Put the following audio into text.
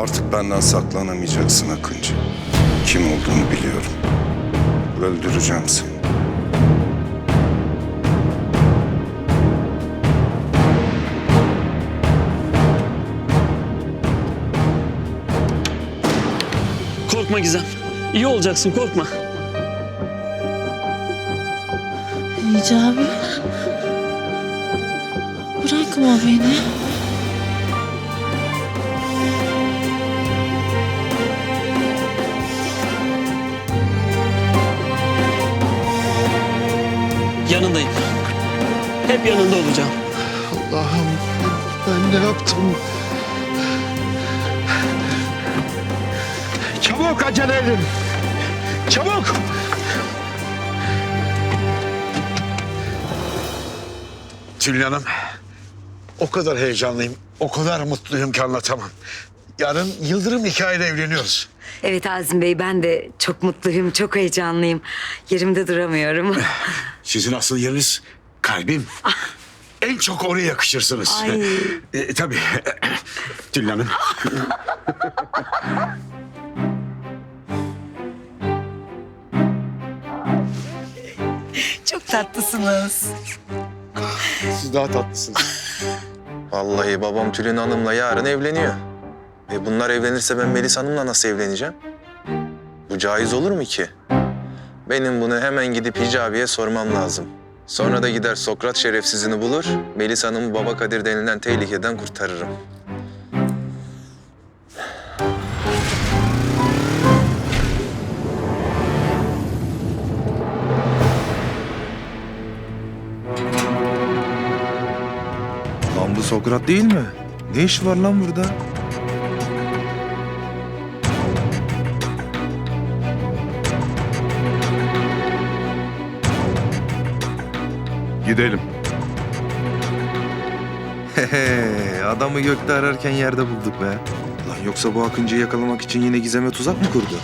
Artık benden saklanamayacaksın Akıncı. Kim olduğunu biliyorum. Öldüreceğim seni. Korkma Gizem. İyi olacaksın korkma. Hicabi. Bırakma beni. Yanındayım. Hep yanında olacağım. Allah'ım ben ne yaptım? Çabuk acele edin. Çabuk. Tülin Hanım, o kadar heyecanlıyım, o kadar mutluyum ki anlatamam. Yarın Yıldırım hikayede evleniyoruz. Evet Azim Bey ben de çok mutluyum, çok heyecanlıyım. Yerimde duramıyorum. Sizin asıl yeriniz kalbim. En çok oraya yakışırsınız. Ay. E, tabii. Tülin Hanım. çok tatlısınız. Siz daha tatlısınız. Vallahi babam Tülin Hanım'la yarın evleniyor. E bunlar evlenirse ben Melis Hanım'la nasıl evleneceğim? Bu caiz olur mu ki? Benim bunu hemen gidip Hicabi'ye sormam lazım. Sonra da gider Sokrat şerefsizini bulur, Melis Hanım'ı Baba Kadir denilen tehlikeden kurtarırım. Lan bu Sokrat değil mi? Ne iş var lan burada? Gidelim. Hehe, adamı gökte ararken yerde bulduk be. Lan yoksa bu Akıncı'yı yakalamak için yine Gizem'e tuzak mı kurdu?